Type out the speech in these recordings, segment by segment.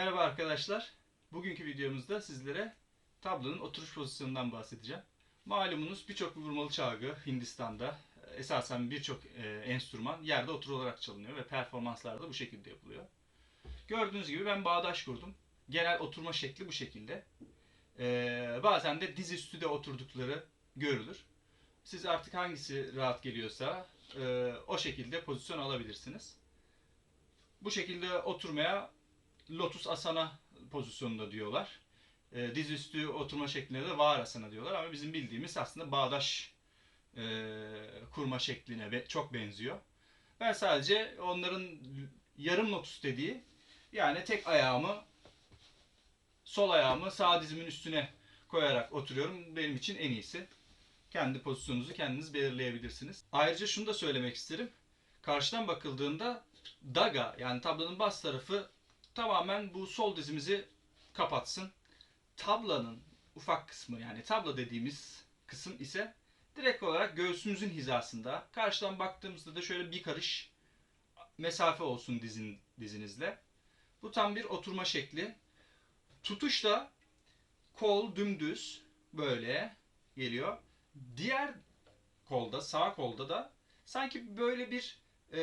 Merhaba arkadaşlar. Bugünkü videomuzda sizlere tablonun oturuş pozisyonundan bahsedeceğim. Malumunuz birçok vurmalı çalgı Hindistan'da e, esasen birçok e, enstrüman yerde oturularak çalınıyor ve performanslar da bu şekilde yapılıyor. Gördüğünüz gibi ben bağdaş kurdum. Genel oturma şekli bu şekilde. E, bazen de dizüstü de oturdukları görülür. Siz artık hangisi rahat geliyorsa o şekilde pozisyon alabilirsiniz. Bu şekilde oturmaya lotus asana pozisyonunda diyorlar. E, dizüstü oturma şekline de var asana diyorlar ama bizim bildiğimiz aslında bağdaş e, kurma şekline be- çok benziyor. Ben sadece onların yarım lotus dediği yani tek ayağımı sol ayağımı sağ dizimin üstüne koyarak oturuyorum. Benim için en iyisi. Kendi pozisyonunuzu kendiniz belirleyebilirsiniz. Ayrıca şunu da söylemek isterim. Karşıdan bakıldığında daga yani tablonun bas tarafı tamamen bu sol dizimizi kapatsın. Tablanın ufak kısmı yani tabla dediğimiz kısım ise direkt olarak göğsümüzün hizasında. Karşıdan baktığımızda da şöyle bir karış mesafe olsun dizin, dizinizle. Bu tam bir oturma şekli. Tutuş da kol dümdüz böyle geliyor. Diğer kolda, sağ kolda da sanki böyle bir e,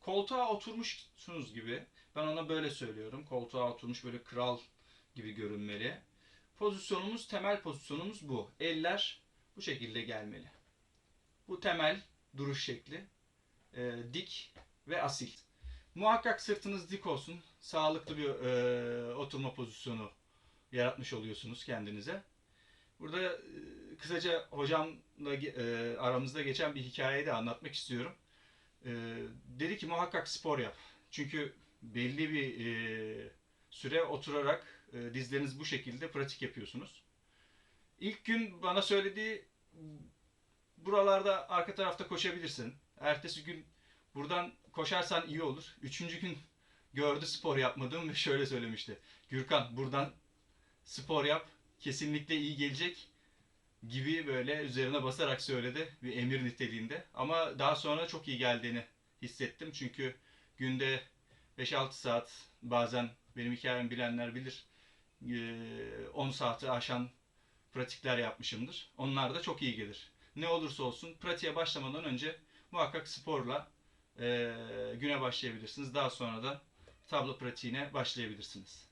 koltuğa oturmuşsunuz gibi. Ben ona böyle söylüyorum. Koltuğa oturmuş böyle kral gibi görünmeli. Pozisyonumuz, temel pozisyonumuz bu. Eller bu şekilde gelmeli. Bu temel duruş şekli. E, dik ve asil. Muhakkak sırtınız dik olsun. Sağlıklı bir e, oturma pozisyonu yaratmış oluyorsunuz kendinize. Burada e, kısaca hocamla e, aramızda geçen bir hikayeyi de anlatmak istiyorum. E, dedi ki muhakkak spor yap. Çünkü belli bir e, süre oturarak e, dizleriniz bu şekilde pratik yapıyorsunuz. İlk gün bana söylediği buralarda arka tarafta koşabilirsin. Ertesi gün buradan koşarsan iyi olur. Üçüncü gün gördü spor yapmadığım ve şöyle söylemişti. Gürkan buradan spor yap kesinlikle iyi gelecek gibi böyle üzerine basarak söyledi bir emir niteliğinde. Ama daha sonra çok iyi geldiğini hissettim. Çünkü günde 5-6 saat bazen benim hikayemi bilenler bilir 10 saati aşan pratikler yapmışımdır. Onlar da çok iyi gelir. Ne olursa olsun pratiğe başlamadan önce muhakkak sporla e, güne başlayabilirsiniz. Daha sonra da tablo pratiğine başlayabilirsiniz.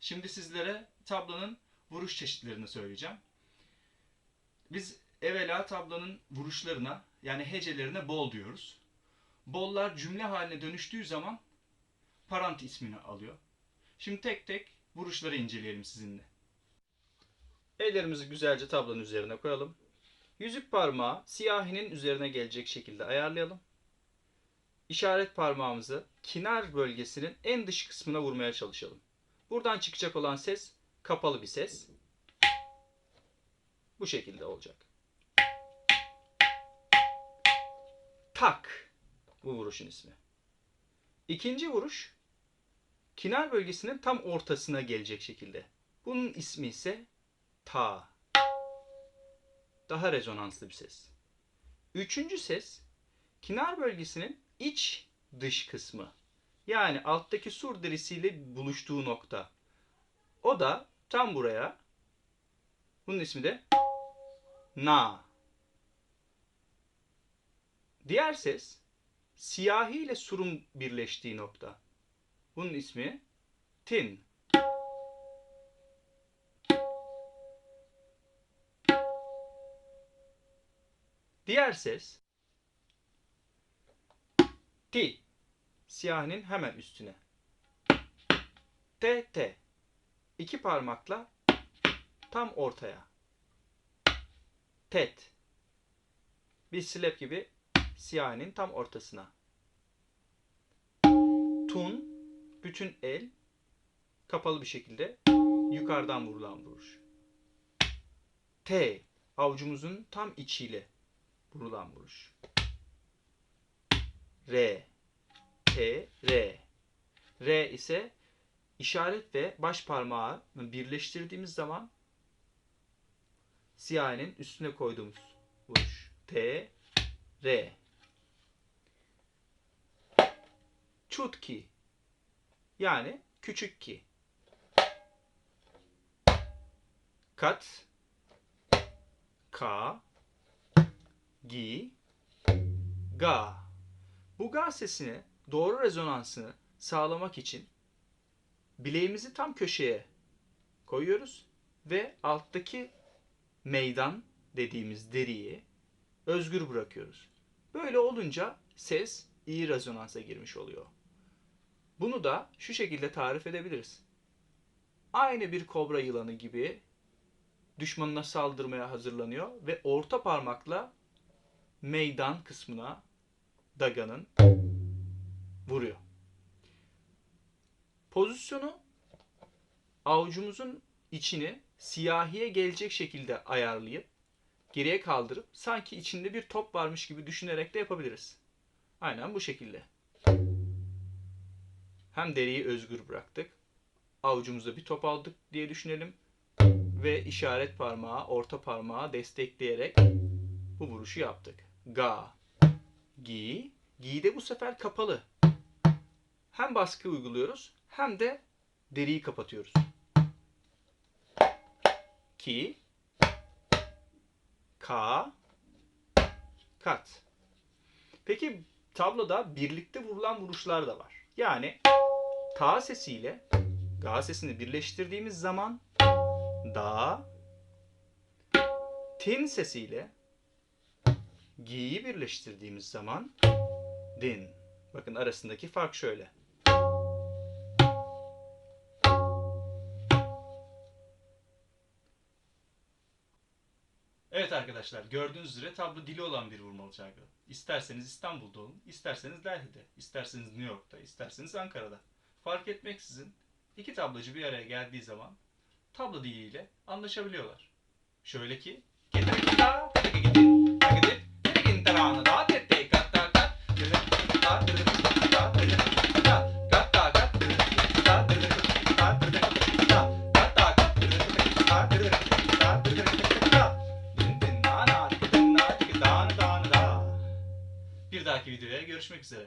Şimdi sizlere tablonun vuruş çeşitlerini söyleyeceğim. Biz evvela tablonun vuruşlarına yani hecelerine bol diyoruz. Bollar cümle haline dönüştüğü zaman parant ismini alıyor. Şimdi tek tek vuruşları inceleyelim sizinle. Ellerimizi güzelce tablonun üzerine koyalım. Yüzük parmağı siyahinin üzerine gelecek şekilde ayarlayalım. İşaret parmağımızı kinar bölgesinin en dış kısmına vurmaya çalışalım. Buradan çıkacak olan ses kapalı bir ses. Bu şekilde olacak. Tak. Bu vuruşun ismi. İkinci vuruş kinar bölgesinin tam ortasına gelecek şekilde. Bunun ismi ise ta. Daha rezonanslı bir ses. Üçüncü ses kinar bölgesinin iç dış kısmı. Yani alttaki sur derisiyle buluştuğu nokta. O da tam buraya. Bunun ismi de na. Diğer ses siyahi ile surun birleştiği nokta. Bunun ismi tin. Diğer ses ti. Siyahinin hemen üstüne. T T. İki parmakla tam ortaya. Tet. Bir slap gibi siyahinin tam ortasına. Tun bütün el kapalı bir şekilde yukarıdan vurulan vuruş. T avucumuzun tam içiyle vurulan vuruş. R T R R ise işaret ve baş parmağı birleştirdiğimiz zaman siyahinin üstüne koyduğumuz vuruş. T R Çutki yani küçük ki. Kat, ka, gi, ga. Bu ga sesini doğru rezonansını sağlamak için bileğimizi tam köşeye koyuyoruz ve alttaki meydan dediğimiz deriyi özgür bırakıyoruz. Böyle olunca ses iyi rezonansa girmiş oluyor. Bunu da şu şekilde tarif edebiliriz. Aynı bir kobra yılanı gibi düşmanına saldırmaya hazırlanıyor ve orta parmakla meydan kısmına daganın vuruyor. Pozisyonu avucumuzun içini siyahiye gelecek şekilde ayarlayıp geriye kaldırıp sanki içinde bir top varmış gibi düşünerek de yapabiliriz. Aynen bu şekilde. Hem deriyi özgür bıraktık. Avucumuzda bir top aldık diye düşünelim. Ve işaret parmağı, orta parmağı destekleyerek bu vuruşu yaptık. Ga, gi, gi de bu sefer kapalı. Hem baskı uyguluyoruz hem de deriyi kapatıyoruz. Ki, ka, kat. Peki tabloda birlikte vurulan vuruşlar da var. Yani ta sesiyle ga sesini birleştirdiğimiz zaman da tin sesiyle gi'yi birleştirdiğimiz zaman din. Bakın arasındaki fark şöyle. Evet arkadaşlar gördüğünüz üzere tablo dili olan bir vurmalı çalgı. İsterseniz İstanbul'da olun, isterseniz Delhi'de, isterseniz New York'ta, isterseniz Ankara'da. Fark etmeksizin iki tablocu bir araya geldiği zaman tablo diliyle anlaşabiliyorlar. Şöyle ki Bir dahaki videoya görüşmek üzere.